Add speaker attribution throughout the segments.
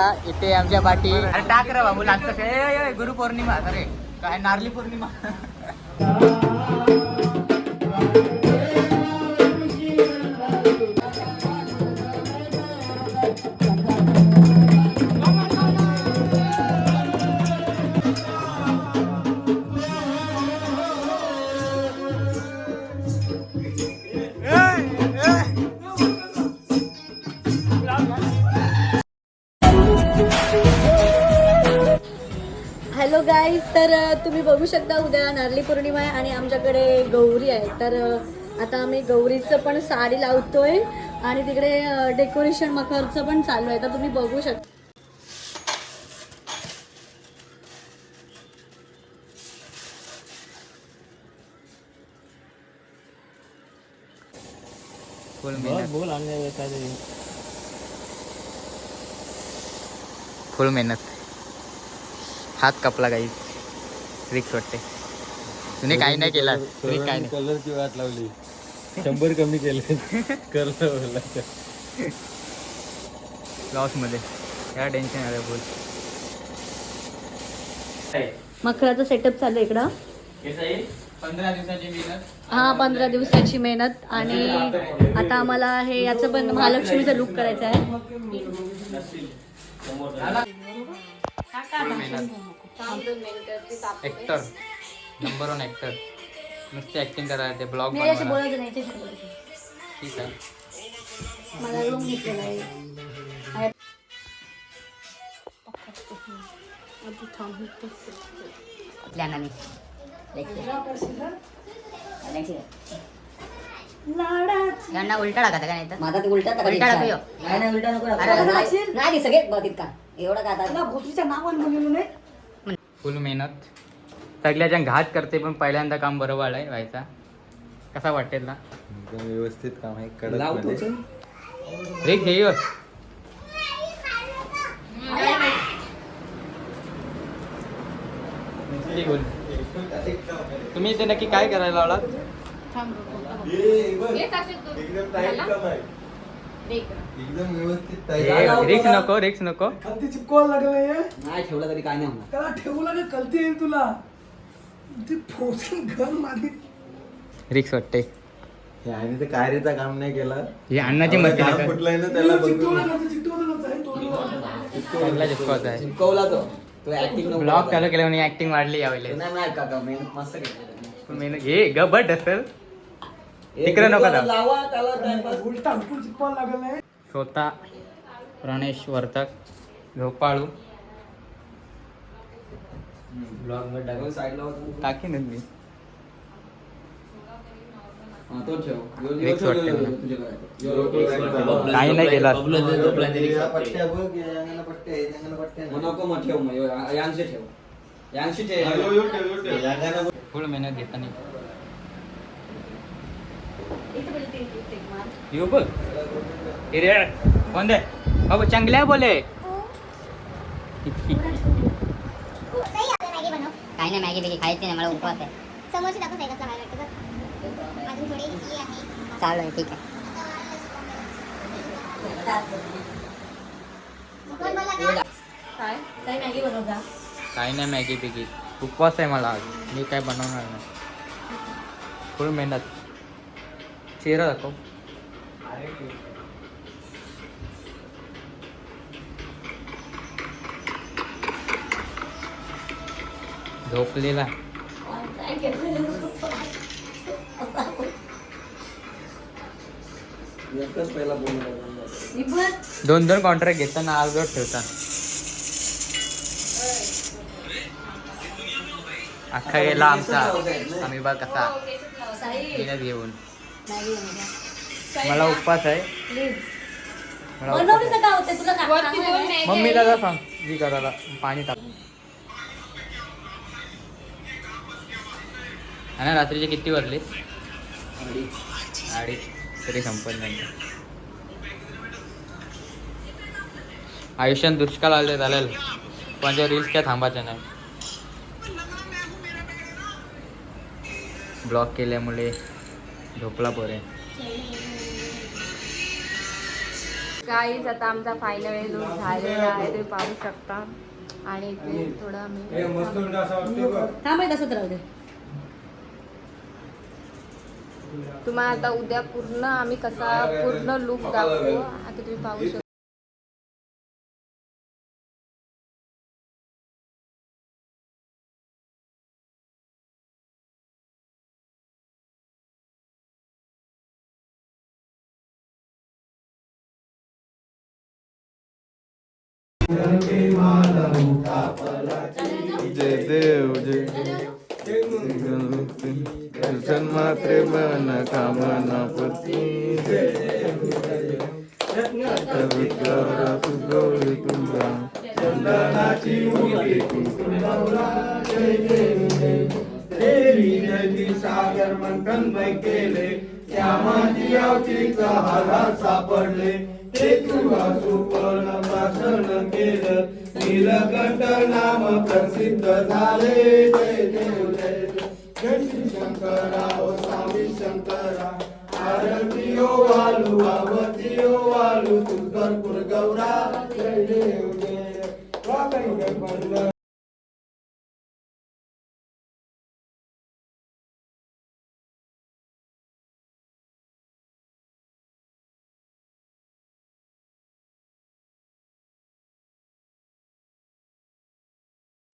Speaker 1: आता इथे आमच्या पाठी. अरे टाक रे बाबू लागतं गुरुपौर्णिमा अरे काय नारली पौर्णिमा.
Speaker 2: गाईज तर तुम्ही बघू शकता उद्या नारळी पौर्णिमा आहे आणि आमच्याकडे गौरी आहे तर आता आम्ही गौरीचं पण साडी लावतोय आणि तिकडे डेकोरेशन मखरचं पण चालू आहे. तर तुम्ही बघू शकता
Speaker 1: फुल मेहनत
Speaker 3: बोल आणि काय
Speaker 1: फुल मेहनत हात कापला काही. रिक्स वाटते. तुम्ही काही नाही केला. तुम्ही काही नाही.
Speaker 3: कलरची वाट लावली. शंभर कमी केले. कलर
Speaker 1: लॉसमध्ये. या टेन्शन आलं बोल.
Speaker 2: मखराचं सेटअप चालू आहे इकडं.
Speaker 1: पंधरा दिवसाची मेहनत.
Speaker 2: हा पंधरा दिवसाची मेहनत आणि आता आम्हाला हे याचं पण महालक्ष्मीचा लुक करायचा आहे.
Speaker 1: ऍक्टर नंबर वन ऍक्टर नुसते ऍक्टिंग करायला ते ब्लॉग. ठीक आहे.
Speaker 2: मला रूम घेतलेला आहे. आहे.
Speaker 4: यांना उलटा टाका का नाही तर.
Speaker 5: माझा ते उलटा
Speaker 4: उलटा टाकूया.
Speaker 5: नाही उलटा नको नाही सगळे तितका एवढं काय आता
Speaker 1: फुल मेहनत. सगळ्याच्या घात करते पण पहिल्यांदा काम बरोबर आहे व्हायचा. कसा वाटेल ना?
Speaker 3: व्यवस्थित काम आहे कडकमध्ये.
Speaker 1: रे घेऊ तुम्ही इथे नक्की काय करायला लावलात?
Speaker 3: एकदम व्यवस्थित
Speaker 1: रिक्स नको रिक्स नको.
Speaker 6: कल्ती चिपकवायला लागले
Speaker 5: नाही ठेवलं तरी काय नाही होणार.
Speaker 6: त्याला ठेवू लागे कल्ती येईल तुला. ती फोसून घर मागे.
Speaker 1: रिक्स वाटते
Speaker 3: हे आणि ते कार्याचा काम नाही केला.
Speaker 1: ही अन्नाची मस्ती नका.
Speaker 3: फुटलंय ना त्याला
Speaker 5: चिपकवला तो. तो ऍक्टिंग
Speaker 1: ब्लॉग चालू केल्यावर ऍक्टिंग वाढली यावेळेला
Speaker 5: नाही नाही काका मेहनत मस्त केलं.
Speaker 1: पण मेहनत घे ग बट असेल तिकडे नको जाऊ.
Speaker 5: लावा त्याला टाइमपास
Speaker 6: उलटा हुकून चिपकवायला लागले
Speaker 1: स्वतः प्रणेश वर्तक झोपाळू.
Speaker 5: ब्लॉगमध्ये टाकून साईडला
Speaker 1: टाकीनच मी.
Speaker 5: तो ठेव. यो- यो
Speaker 1: Next
Speaker 5: ठेव, यो- यो-
Speaker 1: वाटतं.
Speaker 5: यो तुझ्याकडे. यो- यो- यो- यो- यो-
Speaker 1: काही नाही केला.
Speaker 3: या पट्ट्या बघ या अंगाला पट्ट्या या अंगाला पट्ट्या
Speaker 5: मग नको मग ठेव मग. यो-
Speaker 3: यो-.
Speaker 1: फुल मेहनत घेताना. येऊ बघ. इरे कोण दे बाबू चांगल्या बोले
Speaker 4: काही नाही मॅगी बिगी खायची नाही मला उपवास आहे.
Speaker 7: वाटतं अजून थोडी ही
Speaker 4: चालू आहे ठीक आहे.
Speaker 2: काय? काय मॅगी बनवता?
Speaker 1: काही नाही मॅगी बिगी. उपवास आहे मला आज मी काय बनवणार नाही. फुल मेहनत. चेहरा दाखव. झोपलेला दोन दोन कॉन्ट्रॅक्ट घेताना आज ठेवता. अख्खा गेला आमचा. आम्ही बघ कसा मेहनत घेऊन
Speaker 2: मॅगी बनवता
Speaker 1: मला उपवास आहे.
Speaker 2: प्लीज
Speaker 1: मला उपवास
Speaker 2: बनवली होते तुला का- आहे?
Speaker 1: मम्मीला जा सांग. जी करायला पाणी टाक. आणि रात्रीचे किती वाजले? अडीच. तरी संपत नाही. आयुष्यात दुष्काळ आले चालेल. पण त्या रील्स काय थांबायच्या नाही ब्लॉक केल्यामुळे. झोपला पोरे.
Speaker 8: काहीच आता आमचा फायनल लुक झालेला आहे तुम्ही पाहू शकता. आणि इथे थोडं
Speaker 2: राहू दे.
Speaker 8: तुम्हाला आता उद्या पूर्ण आम्ही कसा पूर्ण लुक दाखवू आता तुम्ही पाहू शकता
Speaker 3: जय देव जय दर्शन मात्रे मन कामना पती। गौरी तुला। चंदनाची मुली सागर मंथन केले त्या माझी अवतीचा हातात सापडले। भाषण केलं नीलकंठ नाम प्रसिद्ध झाले जय देव जय देव जय श्री शंकरा ओ स्वामी शंकरा आरती ओ वालू आवती ओ वालू तू गौरा जय देव जय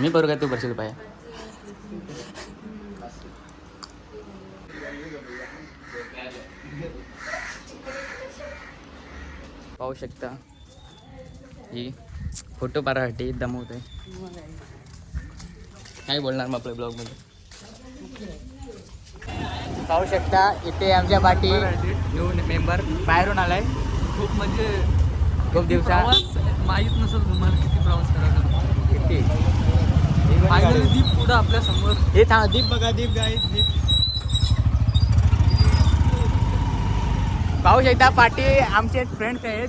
Speaker 1: मी बरोबर काय तू बरशील पाय पाहू शकता ही फोटो पारासाठी दमवतोय काय बोलणार मग आपल्या ब्लॉगमध्ये पाहू शकता इथे आमच्या पाठी न्यू मेंबर बाहेरून आलाय.
Speaker 9: खूप म्हणजे
Speaker 1: खूप दिवसा
Speaker 9: माहीत नसेल तुम्हाला किती प्रवास करायला.
Speaker 1: किती?
Speaker 9: फायनली दीप पुढं आपल्यासमोर.
Speaker 1: हे थांब दीप बघा दीप गाई दीप. पाहू शकता पाठी आमचे फ्रेंड्स आहेत.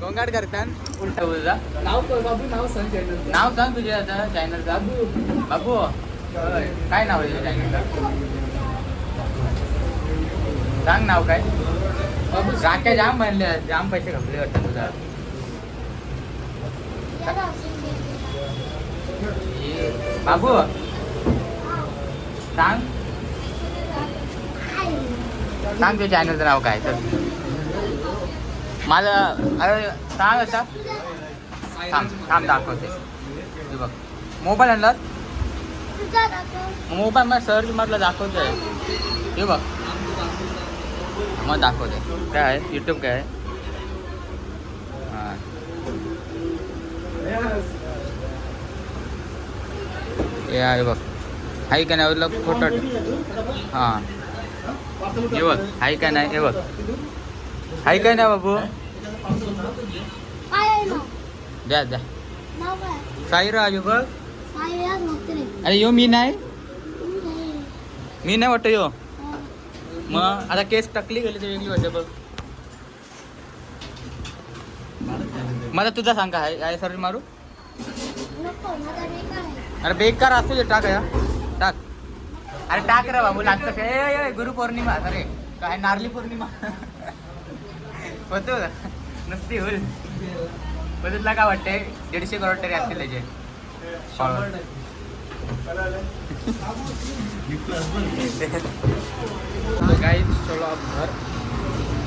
Speaker 1: गोंगाट करतात उलटा तुझा
Speaker 9: नाव बाबू नाव सांग channel.
Speaker 1: नाव सांग तुझे आता चॅनलचा बाबू. काय नाव आहे चॅनलचं सांग नाव काय?
Speaker 9: बाबू
Speaker 1: राख्या जाम म्हणले जाम पैसे घातले वाटतं तुझा. बाबू. सांग. सांग तुझ्या चॅनलचं नाव काय तर माझं अरे सांग आता. थांब थांब दाखवते. हे बघ. मोबाईल आणला मोबाईल मला सर्च मारलं दाखवतोय. हे बघ. मग दाखवते. काय आहे? युट्यूब काय आहे? हां. हे आहे बघ. हाय का नाही? वरलं फोटो हां. हे बघ हाय का नाही? हे बघ. हाय काय नाही बाबू?
Speaker 7: आहे?
Speaker 1: द्या द्या.
Speaker 7: नाव काय?
Speaker 1: साईराज बघ. अरे यो मी नाही. मी नाही. वाटतं यो. मग आता केस टाकली गेली तर वेगळी वाटते बघ. मला तुझा सांग आहे सर मारू
Speaker 7: नको, माझा बेकार आहे.
Speaker 1: अरे बेकार असू दे टाक या. टाक. अरे टाक रे बाबू लागतं ए, ए, गुरुपौर्णिमा अरे काय नारली पौर्णिमा. होतो नसती होईल तुला काय वाटते दीडशे करोड तरी असतील त्याचे. चलो घर.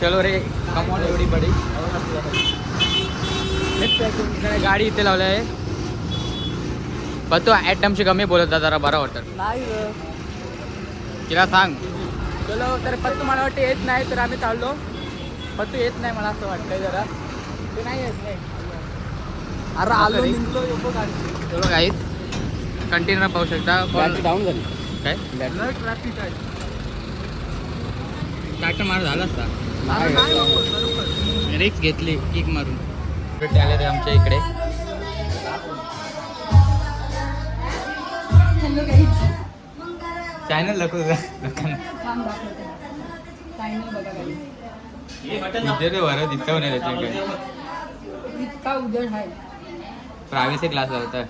Speaker 1: चलो रे कमॉन एवढी बडी. गाडी इथे लावली आहे. पण तू ॲटमशी कमी बोलत जा जरा बरं वाटतं.
Speaker 9: नाही ग.
Speaker 1: तिला सांग.
Speaker 9: चलो तर पत्तू मला वाटतं येत नाही तर आम्ही चाललो. पत्तू येत नाही मला असं वाटतंय जरा. ते नाही येत नाही. अरे आलो निघलो गाडी
Speaker 1: चलो काहीच कंटिन्यू पाहू शकता.
Speaker 5: डाऊन झाली.
Speaker 1: काय?
Speaker 9: ट्रॅफिक आहे.
Speaker 1: टाटा मार झाला असता.
Speaker 9: नाही
Speaker 1: रिक्स घेतली किक मारून. आले ते आमच्या इकडे. चॅनल लको लोकांना.
Speaker 2: काय नाही बघा गाईज
Speaker 1: विद्या ते बरं दिसतं नाही त्याच्याकडे
Speaker 2: इतका उजेड आहे.
Speaker 1: प्रायव्हसी क्लास
Speaker 2: आहे.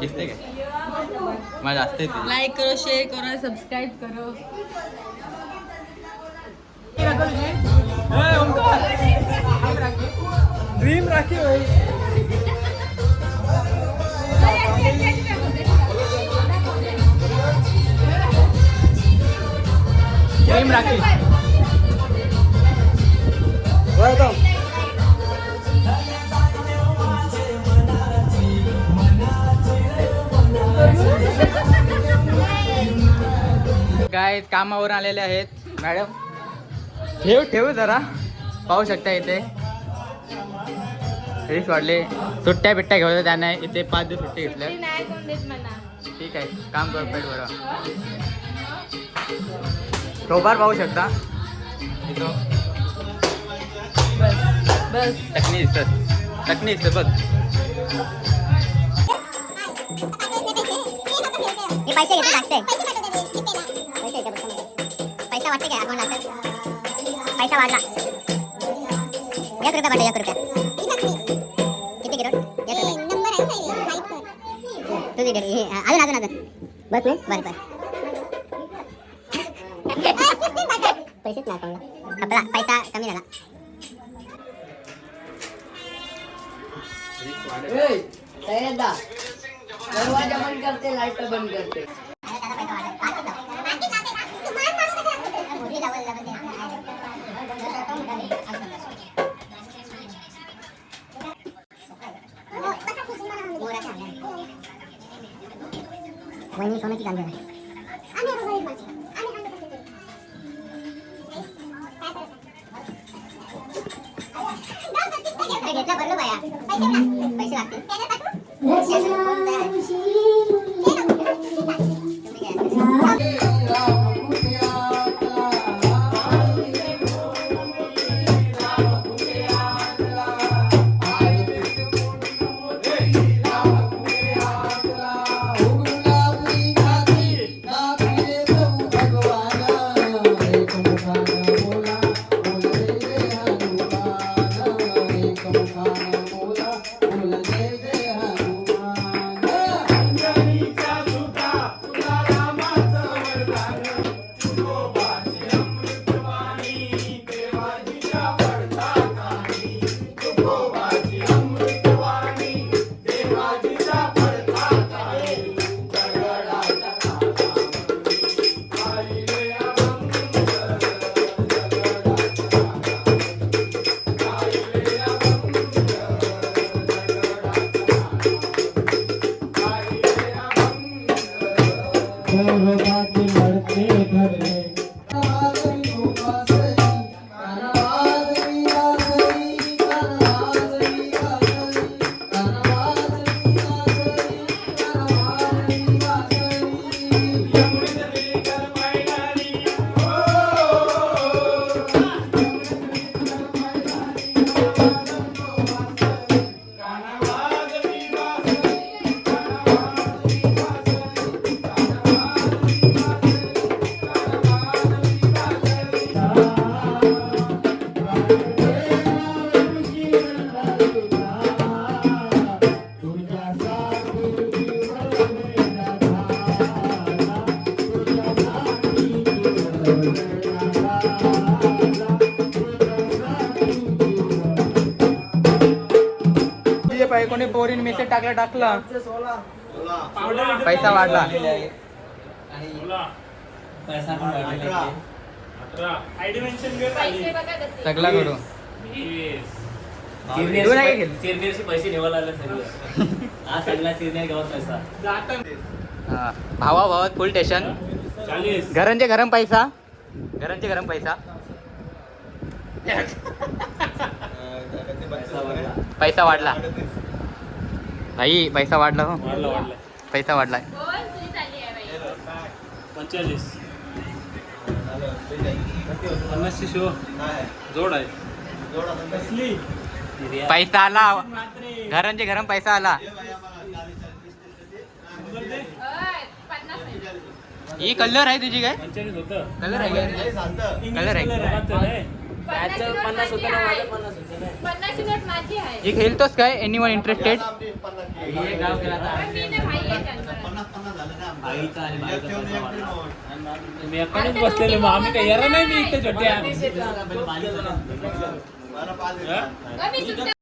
Speaker 1: दिसते काय? मला जास्त येते
Speaker 2: लाईक करो शेअर करो सबस्क्राईब करो.
Speaker 9: ड्रीम राखी भाई.
Speaker 1: काय कामावर आलेले आहेत मॅडम. ठेव ठेव जरा. पाहू शकता इथे. रिक्स वाढले. सुट्ट्या बिट्ट्या घेऊ त्याने. इथे पाच दिवस सुट्टी घेतल्या.
Speaker 8: नाही कोण देत मला
Speaker 1: ठीक आहे. काम कर पाहिजे बरं. थोबार पाहू शकता.
Speaker 2: बस
Speaker 1: टकनी दिसतात टकनी दिसतात बघ
Speaker 4: पैसे घेते टाकते पैसे घेते बघ पैसा वाटते काय? अकाउंट लागतात पैसा वाढला. एक रुपया वाटते एक रुपया. किती किलो? एक रुपया. तुझी डेली. हे अजून अजून अजून. बस नाही बरं बरं. पैसेच नाही अकाउंटला आपला पैसा कमी झाला
Speaker 2: दरवाजा बंद करते लाइट बंद करते
Speaker 4: वहिनी सोन्याची चांदी आहे अरे घेतला भरलो बाया पैसे लागतील
Speaker 1: तुझे पाहिजे कोणी पोरीने मेसेज टाकला टाकला. पैसा वाढला. सगळा करू. तू नाही घेतलं?
Speaker 9: चिरनेरचे पैसे निघायला आले सगळे. आज सगळा चिरनेर गावात पैसा.
Speaker 1: भावा भावात फुल स्टेशन
Speaker 9: चाळीस.
Speaker 1: घरांचे गरम पैसा. घरांचे गरम पैसा. पैसा वाढला. भाई पैसा वाढला हो
Speaker 9: वाढला वाढला.
Speaker 1: पैसा वाढलाय.
Speaker 9: पंचेचाळीस. पन्नासशे शो जोड आहे. कसली?
Speaker 1: पैसा आला. घरांचे गरम पैसा आला. ही कलर आहे तुझी काय? कलर आहे कलर आहे.
Speaker 9: त्याचं पन्नास होतं ना माझं पन्नास होतं ना.
Speaker 8: पन्नासची नोट माझी आहे.
Speaker 1: ही खेळतोस काय? एनी वन इंटरेस्टेड
Speaker 9: हे गाव केला आता.
Speaker 8: पण मी नाही भाई आहे त्यांचा.
Speaker 9: बाईचा आणि बाईचा पैसा वाढला. मी एकानेच बसलेले मग आम्ही काही येणार नाही मी इथे
Speaker 8: अ, मी सुट्ट्या